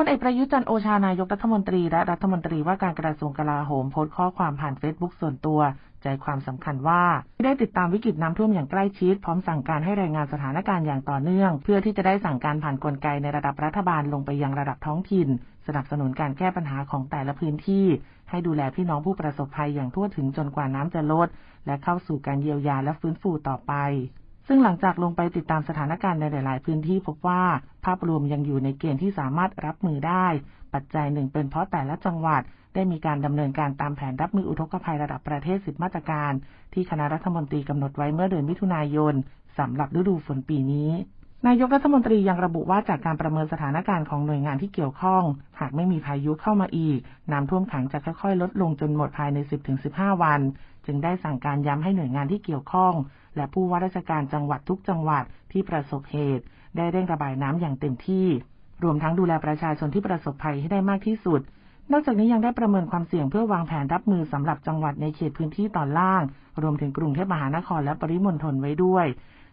พลเอกประยุจันโอชานายกรัฐมนตรีและรัฐมนตรีว่าการกระทรวงกลาโหมโพสต์ข้อความผ่านเฟซบุ๊กส่วนตัว ใจความสำคัญว่า ได้ติดตามวิกฤตน้ำท่วมอย่างใกล้ชิด พร้อมสั่งการให้รายงานสถานการณ์อย่างต่อเนื่อง เพื่อที่จะได้สั่งการผ่านกลไกในระดับรัฐบาลลงไปยังระดับท้องถิ่น สนับสนุนการแก้ปัญหาของแต่ละพื้นที่ ให้ดูแลพี่น้องผู้ประสบภัยอย่างทั่วถึงจนกว่าน้ำจะลด และเข้าสู่การเยียวยาและฟื้นฟูต่อไป ซึ่งหลังจากลงไปติดตามสถานการณ์ในหลาย ๆ พื้นที่พบว่าภาพรวมยังอยู่ในเกณฑ์ที่สามารถรับมือได้ ปัจจัยหนึ่งเป็นเพราะแต่ละจังหวัดได้มีการดำเนินการตามแผนรับมืออุทกภัยระดับประเทศ 10 มาตรการ ที่คณะรัฐมนตรีกำหนดไว้เมื่อเดือนมิถุนายนสำหรับฤดูฝนปีนี้ นายกรัฐมนตรียังระบุว่าจากการประเมินสถานการณ์ของหน่วยงานที่เกี่ยวข้อง หากไม่มีพายุเข้ามาอีก น้ำท่วมขังจะค่อยๆ ลดลงจนหมดภายใน 10-15 วัน จึงได้สั่งการย้ำให้หน่วยงานที่เกี่ยวข้อง และผู้ว่าราชการจังหวัดทุกจังหวัดที่ประสบเหตุ ได้เร่งระบายน้ำอย่างเต็มที่ รวมทั้งดูแลประชาชนที่ประสบภัยให้ได้มากที่สุด นอกจากนี้ยังได้ประเมินความเสี่ยงเพื่อวางแผนรับมือสำหรับจังหวัดในเขตพื้นที่ตอนล่าง รวมถึงกรุงเทพมหานครและปริมณฑลไว้ด้วย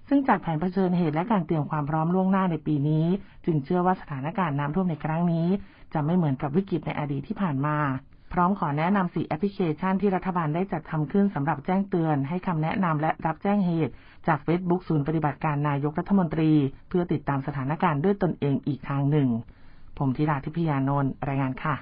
ซึ่งจากแผนเผชิญเหตุและการเตรียมความพร้อมล่วงหน้าในปีนี้ จึงเชื่อว่าสถานการณ์น้ำท่วมในครั้งนี้ จะไม่เหมือนกับวิกฤตในอดีตที่ผ่านมา พร้อมขอแนะนำ4แอปพลิเคชันที่รัฐบาลได้จัดทำขึ้นสำหรับแจ้งเตือน ให้คำแนะนำและรับแจ้งเหตุ จาก Facebook ศูนย์ปฏิบัติการนายกรัฐมนตรี เพื่อติดตามสถานการณ์ด้วยตนเองอีกทางหนึ่ง ผมธิราทิพยานนท์รายงานค่ะ